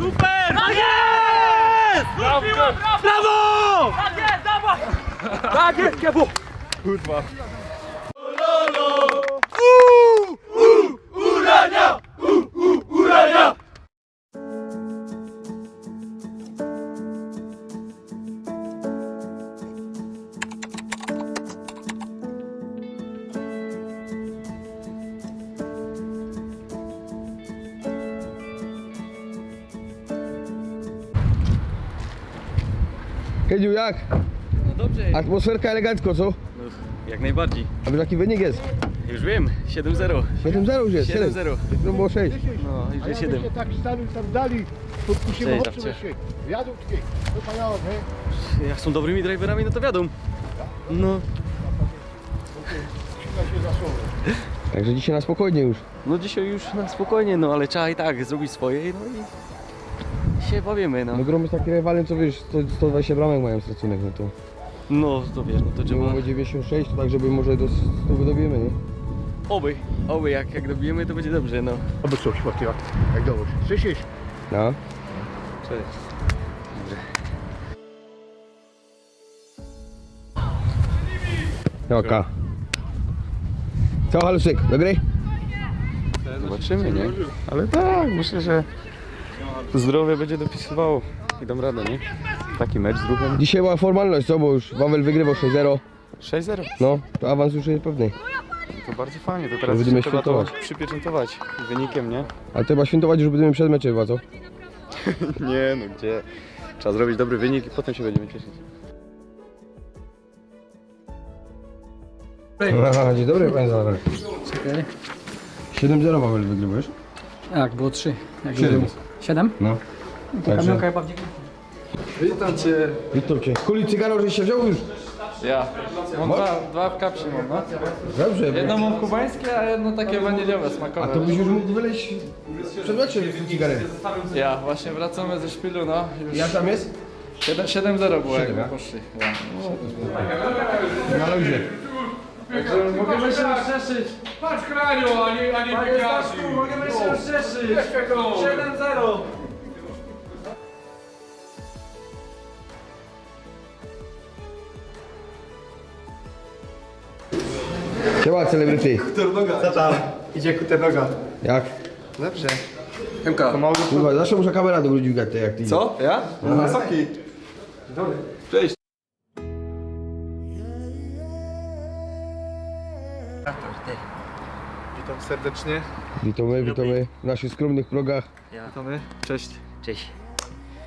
Super! Tak jest! Brawo! Brawo! Tak jest, dawaj! Tak jest! Kurwa. Kedziu, jak? No dobrze, Atmosferka elegancko, co? jak najbardziej. A wiesz jaki wynik jest? Już wiem, 7-0. 7-0 już jest. 7-0. To było 6. No, już jest 7. tak stali tam dali, podkusimy Cześć, chłopcy babcie. się. Wiadutki, wypadało, nie? Jak są dobrymi driverami, no to wiadomo. No, Trzyma się za słowo. Także dzisiaj na spokojnie już. no dzisiaj już na spokojnie, no ale trzeba i tak zrobić swoje, no i się bawiemy, no. No gromy z takim rywalem, co wiesz, 100, 120 bramek mają straconych, no to... No, to wiesz, no to Trzeba... trzeba... Mamy 96, to tak żeby może do 100 wydobijemy, nie? Oby, oby, jak, jak dobijemy, to będzie dobrze, no. Albo co, śpiewa, jak, dołoż. Słyszysz? No. Cześć. Oka. Co, Halusek, do gry? Zobaczymy, nie? Ale tak, myślę, że zdrowie będzie dopisywało i dam radę, nie? Taki mecz z ruchem. Dzisiaj była formalność, co? Bo już Wawel wygrywał 6-0. 6-0. No, to awans już jest pewny. To bardzo fajnie, to To teraz będziemy trzeba to świętować. przypieczętować wynikiem, nie? Ale trzeba świętować już będziemy przed meczem, chyba, co? Nie, no gdzie? Trzeba zrobić dobry wynik i potem się będziemy cieszyć. Aha, dzień dobry, panie Zawel. 7-0 Wawel wygrywał, wiesz? Tak, było trzy. Jak Siedem. było. Siedem? No. To kamionka chyba w Witam Cię. Witam cię. Kuli cygaro, żeś się wziął już? Ja. Mam dwa, dwa w kapsie mam, no. Dobrze. Jedno mam kubańskie, a jedno takie waniliowe, A smakowe. to byś już mógł wyleźć przed meczem z cygarem. Ja, właśnie wracamy ze szpilu, no. Już Jak tam jest? 7 7-0 było, jak Siedem, my ja? poszli. Ja. Na luzie. Także możemy się rozcieszyć. Patrz kraniu, a nie, a nie Panie Staszku, możemy się rozcieszyć. 7-0. Siema, celebryty. Idzie kuternoga. Jak? Dobrze. Hemka. Kurwa, zawsze muszę kamera do ludzi gadać, jak ty. Co? Ja? Wysoki. Witam serdecznie. Witamy, witamy w naszych skromnych progach. Witamy. Cześć. Cześć.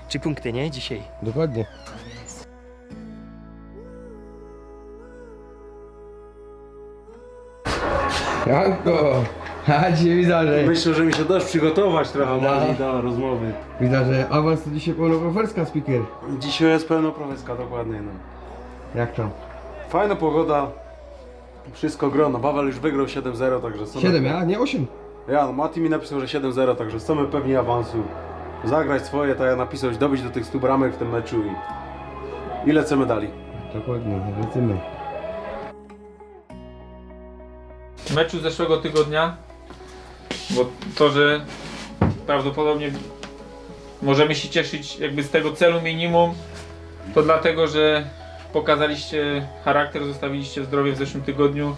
Trzy punkty, nie? Dzisiaj. Dokładnie. Janko! A dzisiaj widzę, że, Myślę, że mi się dasz przygotować trochę bardziej do rozmowy. widzę, że awans to dzisiaj pełnoproferska speaker. Dzisiaj jest pełnoprofeska, dokładnie. No. Jak tam? Fajna pogoda, wszystko grono. Bawel już wygrał 7-0, także są 7, ja? Nie 8. Ja, no Mati mi napisał, że 7-0, także chcemy pewni awansu. Zagrać swoje, tak jak napisał, dobić do tych 100 bramek w tym meczu i... I lecimy dalej. Dokładnie, lecimy. meczu zeszłego tygodnia, bo to, że prawdopodobnie możemy się cieszyć jakby z tego celu minimum, to dlatego, że pokazaliście charakter, zostawiliście zdrowie w zeszłym tygodniu.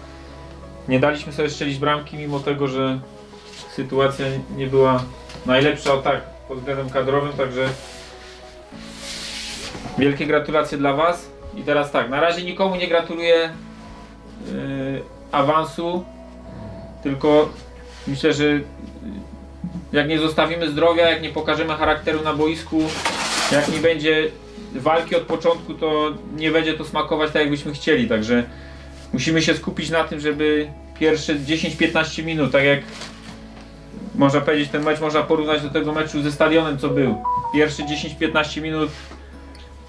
Nie daliśmy sobie strzelić bramki, mimo tego, że sytuacja nie była najlepsza o tak pod względem kadrowym, także wielkie gratulacje dla Was. I teraz tak, na razie nikomu nie gratuluję yy, awansu, tylko myślę, że jak nie zostawimy zdrowia, jak nie pokażemy charakteru na boisku, jak nie będzie walki od początku, to nie będzie to smakować tak, jakbyśmy chcieli. Także musimy się skupić na tym, żeby pierwsze 10-15 minut, tak jak można powiedzieć, ten mecz można porównać do tego meczu ze stadionem, co był. Pierwsze 10-15 minut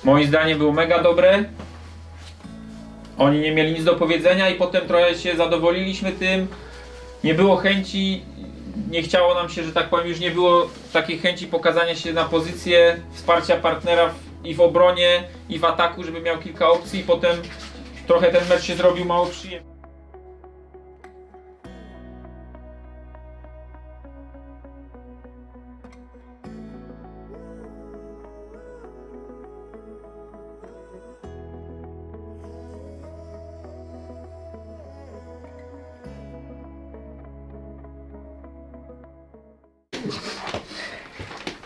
moim zdaniem było mega dobre. Oni nie mieli nic do powiedzenia i potem trochę się zadowoliliśmy tym. Nie było chęci, nie chciało nam się, że tak powiem, już nie było takiej chęci pokazania się na pozycję wsparcia partnera w, i w obronie, i w ataku, żeby miał kilka opcji i potem trochę ten mecz się zrobił mało przyjemny.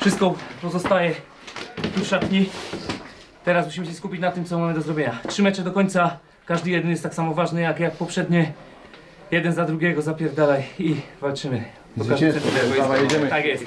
Wszystko pozostaje tu w szatni. Teraz musimy się skupić na tym, co mamy do zrobienia. Trzy mecze do końca. Każdy jeden jest tak samo ważny jak, jak poprzednie. Jeden za drugiego zapierdalaj i walczymy. Do każdy centymetr. Dawaj, jedziemy. Tak jest.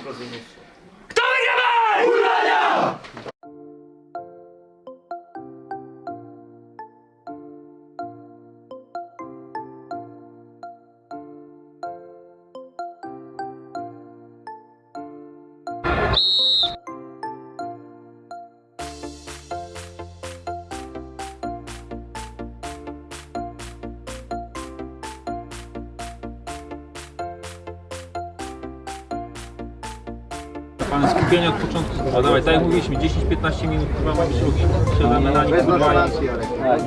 Pan skupienie od początku. A dawaj, tak jak mówiliśmy, 10-15 minut chyba ma być ruch. Siadamy na nim, Bez kurwa, i- nominacji.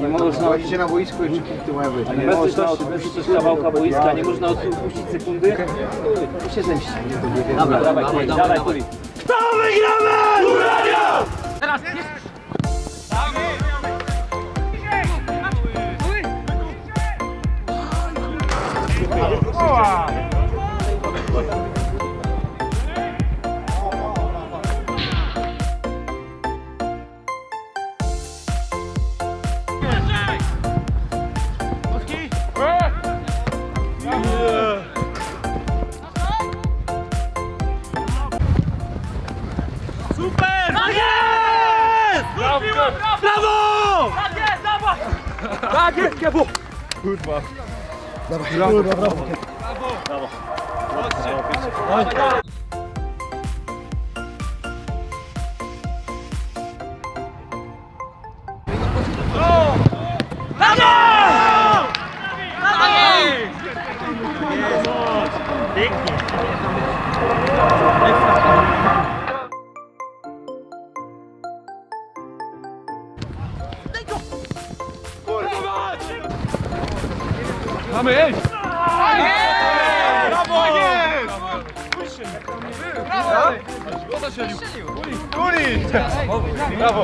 Nie można, Chodzicie na boisku i punkty mają być. nie można odpuścić kawałka boiska, nie można odpuścić sekundy. Tu się zemści. Dobra, dawaj, dawaj, dawaj, dawaj. Brawo! Tak jest, dawaj! Tak jest, Kurwa. Dawaj, brawo. brawo. brawo. brawo. brawo. Mamy, ej! Brawo! Kto strzelił? Kuli! Brawo! Brawo!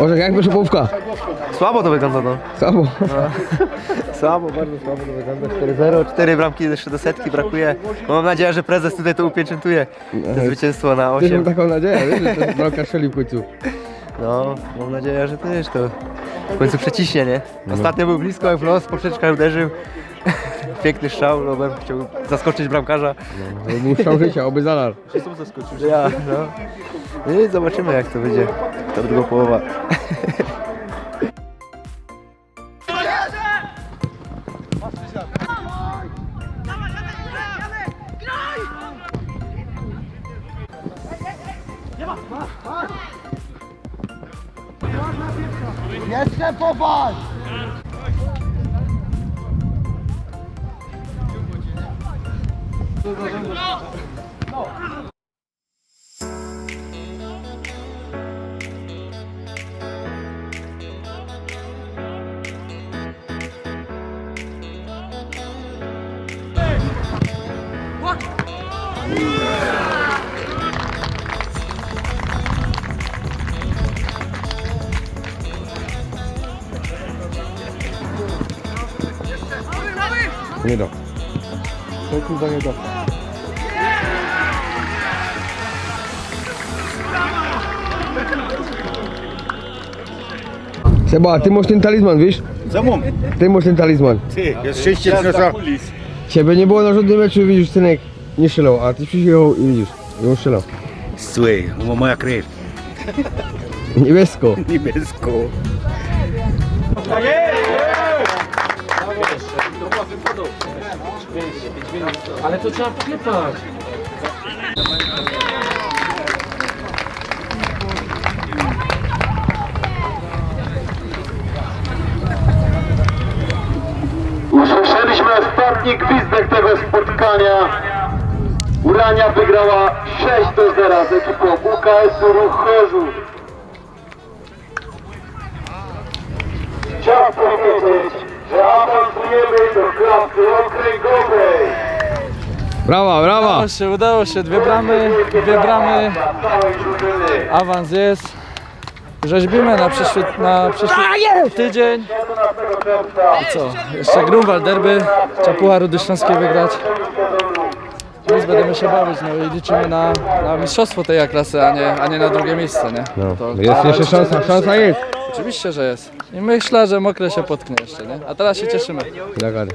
Orzech, jak wyszła połówka? Słabo to wygląda, no. Słabo. Słabo, bardzo słabo to wygląda. 4-0, 4 bramki jeszcze do setki brakuje. No, mam nadzieję, że prezes tutaj to upieczętuje. To zwycięstwo na Też mam 8. taką nadzieję, wiesz, że ten bramka strzeli w końcu. No, mam nadzieję, że też to w końcu przeciśnie, nie? Ostatnio był blisko, jak w los, poprzeczka uderzył. Piękny strzał, Robert chciał zaskoczyć bramkarza. Był strzał życia, oby zalar. Ja, no. I zobaczymy jak to będzie. Ta druga połowa. Jeszcze popatrz! Nie da. To kurwa nie da. Seba, ty masz ten talizman, wiesz? Co mam? Ty masz ten talizman. Ty, jest szczęście trzeba. Ciebie nie było na żadnym meczu, widzisz, synek nie strzelał, a ty przyjechał i widzisz, i on strzelał. Słuchaj, moja krew. Niebiesko. Niebiesko. Ale to trzeba poklepać. Ostatni gwizdek tego spotkania. Urania wygrała 6 do 0 z ekipą UKS-u Ruch Chorzów. Chciałbym powiedzieć, że awansujemy do klasy okręgowej. Brawa, brawa! się, udało się, dwie bramy, dwie bramy, awans jest. Rzeźbimy na przyszły, na przyszły tydzień. 17 czerwca. I co? Jeszcze Grunwald derby, trzeba Puchar Rudy Śląskiej wygrać. Więc będziemy się bawić, no i liczymy na, na mistrzostwo tej klasy, a nie, a nie na drugie miejsce, nie? No, To- jest jeszcze szansa, szansa jest. Oczywiście, że jest. I myślę, że mokre się potknie jeszcze, nie? A teraz się cieszymy. Zakady.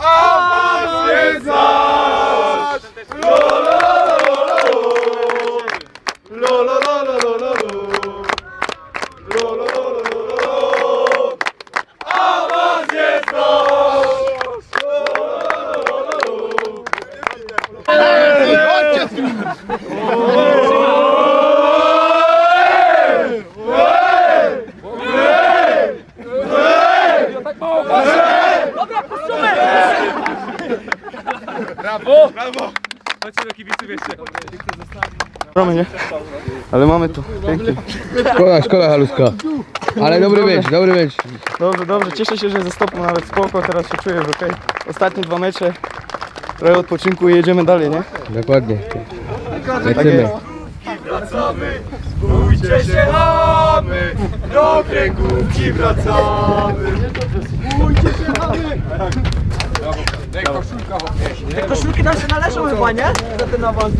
a nie znasz. Lo, lo, lo, lo, lo, lo, lo, lo, lo, lo, lo, lo, lo, lo, lo, lo, a was nie znasz. Ej! Ej! Ej! Ej! Dawajcie. Chodźcie do kibiców jeszcze. Mamy, nie? Ale mamy to. Pięknie. Szkoda, szkoda haluska. Ale dobry mecz, dobry mecz. Dobrze, dobrze. Cieszę się, że ze stopu nawet spoko. Teraz się czuję, że okej. Ostatnie dwa mecze. Trochę odpoczynku i jedziemy dalej, nie? Dokładnie. Lecimy. Koszulki nam się należą chyba, nie? Za ten awans.